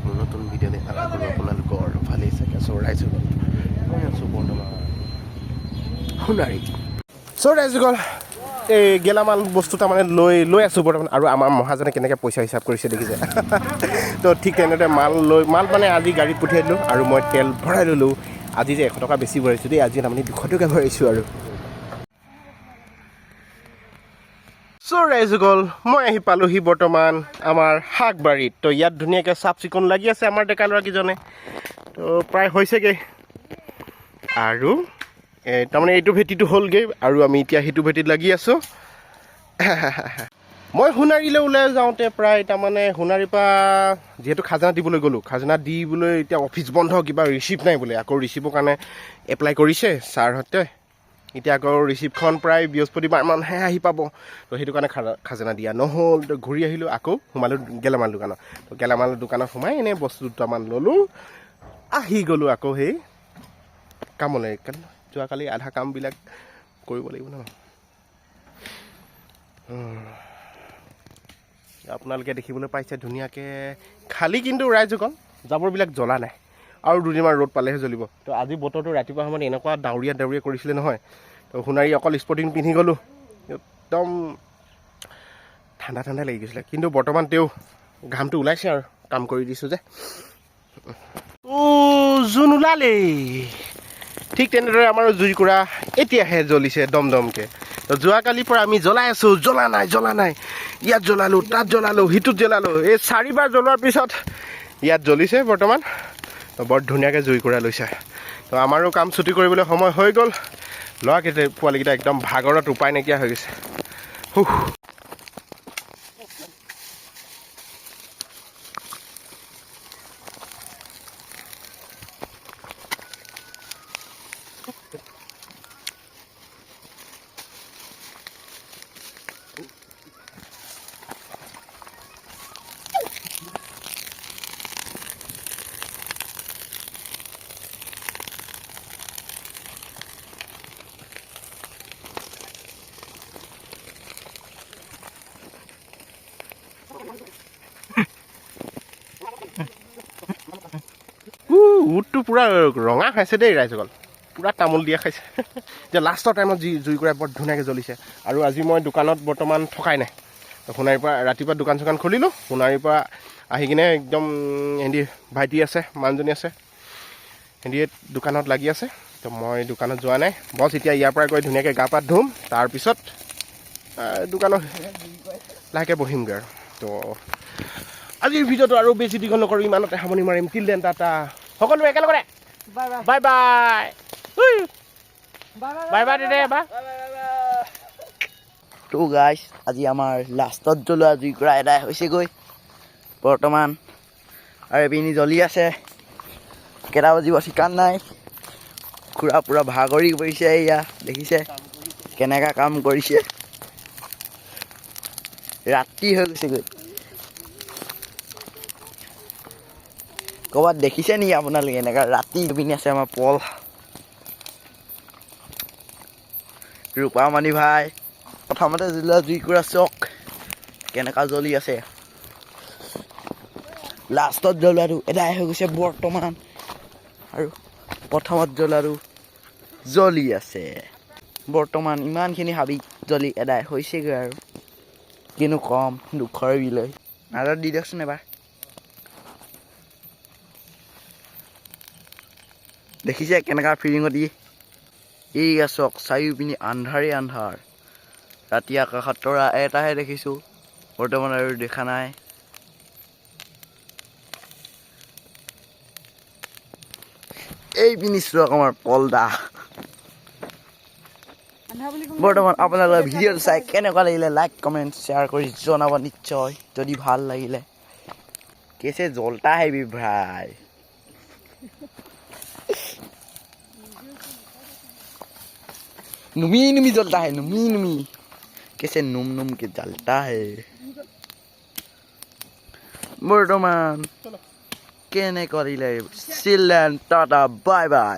পরের নতুন ভিডিও দেখা লাগল আপোনাৰ গড় ভালেই চাগে চ' ৰাইজ গ'ল আছোঁ বৰ্তমান সোণাৰী চ' ৰাইজ এই গেলামাল বস্তু তাৰমানে লৈ লৈ আছো বৰ্তমান। আৰু আমাৰ মহাজনে কেনেকৈ পইচা হিচাপ কৰিছে দেখিছে তো ঠিক তেনেদৰে মাল লৈ, মাল মানে আজি গাড়ীত পঠিয়াই দিলোঁ, আৰু মই তেল ভৰাই ল'লোঁ। আজি যে এশ টকা বেছি ভৰাইছোঁ দেই, আজি তাৰমানে দুশ টকা ভৰাইছোঁ আৰু। চ' ৰাইজগল মই আহি পালোহি বৰ্তমান আমাৰ শাকবাৰীত। তো ইয়াত ধুনীয়াকৈ চাফ চিকুণ লাগি আছে আমাৰ ডেকা ল'ৰাকেইজনে। তো প্ৰায় হৈছেগৈ। আৰু তাৰমানে এইটো ভেটিটো হ'লগৈ আৰু আমি এতিয়া সেইটো ভেটিত লাগি আছোঁ। মই সোণাৰীলৈ ওলাই যাওঁতে প্ৰায় তাৰমানে সোণাৰীৰ পৰা যিহেতু খাজানা দিবলৈ গ'লোঁ খাজানা দিবলৈ এতিয়া অফিচ বন্ধ কিবা ৰিচিপ্ট নাই বোলে। আকৌ ৰিচিপ্টৰ কাৰণে এপ্লাই কৰিছে ছাৰহঁতে। এতিয়া আকৌ ৰিচিপ্টখন প্ৰায় বৃহস্পতিবাৰ মানহে আহি পাব। তো সেইটো কাৰণে খাজা খাজানা দিয়া নহ'ল। তো ঘূৰি আহিলোঁ আকৌ সোমালোঁ গেলামাল দোকানত। তো গেলামাল দোকানত সোমাই এনেই বস্তু দুটামান ল'লোঁ। আহি গ'লোঁ আকৌ সেই কামলৈ। যোৱাকালি আধা কামবিলাক কৰিব লাগিব ন। আপোনালোকে দেখিবলৈ পাইছে ধুনীয়াকৈ। খালী কিন্তু ৰাইজসকল জাবৰবিলাক জ্বলা নাই। আৰু দুদিনমান ৰ'দ পালেহে জ্বলিব। তো আজি বতৰটো ৰাতিপুৱা সময়ত এনেকুৱা ডাৱৰীয়া ডাৱৰীয়া কৰিছিলে নহয়। তো সোণাৰী অকল স্পৰ্টিং পিন্ধি গ'লোঁ। একদম ঠাণ্ডা ঠাণ্ডা লাগি গৈছিলে। কিন্তু বৰ্তমান তেওঁ ঘামটো ওলাইছে আৰু কাম কৰি দিছোঁ যে। জোন ওলালেই। ঠিক তেনেদৰে আমাৰ জুইকুৰা এতিয়াহে জ্বলিছে দম দমকৈ তো যোৱাকালিৰ পৰা আমি জ্বলাই আছোঁ। জ্বলা নাই জ্বলা নাই। ইয়াত জ্বলালোঁ তাত জ্বলালোঁ সিটোত জ্বলালোঁ। এই চাৰিবাৰ জ্বলোৱাৰ পিছত ইয়াত জ্বলিছে বৰ্তমান। তো বৰ ধুনীয়াকৈ জুইকুৰা লৈছে। তো আমাৰো কাম ছুটি কৰিবলৈ সময় হৈ গ'ল। ল'ৰাকেইটা পোৱালিকেইটা একদম ভাগৰত উপায় নাইকিয়া হৈ গৈছে। হুহ। উটটো পূৰা ৰঙা খাইছে দেই ৰাইজসকল পূৰা তামোল দিয়া খাইছে। যে লাষ্টৰ টাইমত যি জুইকুৰা বৰ ধুনীয়াকৈ জ্বলিছে। আৰু আজি মই দোকানত বৰ্তমান থকাই নাই। সোণাৰীৰ পৰা ৰাতিপুৱা দোকান চোকান খুলিলোঁ। সোণাৰীৰ পৰা আহি কিনে একদম হেৰি ভাইটি আছে মানুহজনী আছে। হেৰি দোকানত লাগি আছে। তো মই দোকানত যোৱা নাই। বছ, এতিয়া ইয়াৰ পৰা গৈ ধুনীয়াকৈ গা পা ধুম। তাৰপিছত দোকানত লাহেকৈ বহিমগৈ আৰু। তো আজিৰ ভিডিঅ'টো আৰু বেছি দীঘল নকৰোঁ। ইমানতে সামৰণি মাৰিম। তিল দেন টাটা। সকলো একেলগতে। Bye bye. Bye bye. উই, বাই বাই বাই দে বা তো গাইছ আজি আমাৰ লাষ্টত জ্বলোৱা জুইকুৰা এদাই হৈছেগৈ। বৰ্তমান আৰু এপিনি জ্বলি আছে। কেইটা বাজিব ঠিকান নাই। খুৰা পূৰা ভাগৰি পৰিছে এয়া দেখিছে? কেনেকা কাম কৰিছে। ৰাতি হৈ গৈছেগৈ। ক'ৰবাত দেখিছে নেকি আপোনালোকে? এনেকা ৰাতি পিনি আছে আমাৰ পল। ৰূপামণি ভাই, প্ৰথমতে জ্বলোৱা জুইকুৰা চক। কেনেকা জ্বলি আছে। লাষ্টত জ্বলোৱাটো এদাই হৈ গৈছে বৰ্তমান। আৰু প্ৰথমত জ্বলোৱাটো জ্বলি আছে। বৰ্তমান ইমানখিনি হাবি জ্বলি এদাই হৈছেগৈ আৰু। কিনো কম, দুখৰ বিলৈ নাজাত দি দিয়কচোন এবাৰ। দেখিছে কেনেকা ফিলিঙত ই? এই চক চাৰিওপিনি আন্ধাৰে আন্ধাৰ। ৰাতি আকাশত তৰা এটাহে দেখিছোঁ বৰ্তমান আৰু দেখা নাই। এই পিনি চোৱা আমাৰ পলদা। বৰ্তমান আপোনালোকে ভিডিঅ'টো চাই কেনেকুৱা লাগিলে লাইক কমেণ্ট শ্বেয়াৰ কৰি জনাব নিশ্চয়। যদি ভাল লাগিলে কেছে জলটা হেবি ভাই। नुमी नुमी जलता है नुमी नुमी कैसे नुम नुम के जलता है বৰ্তমান কেনে কৰিলে চিলেন টাটা বাই বাই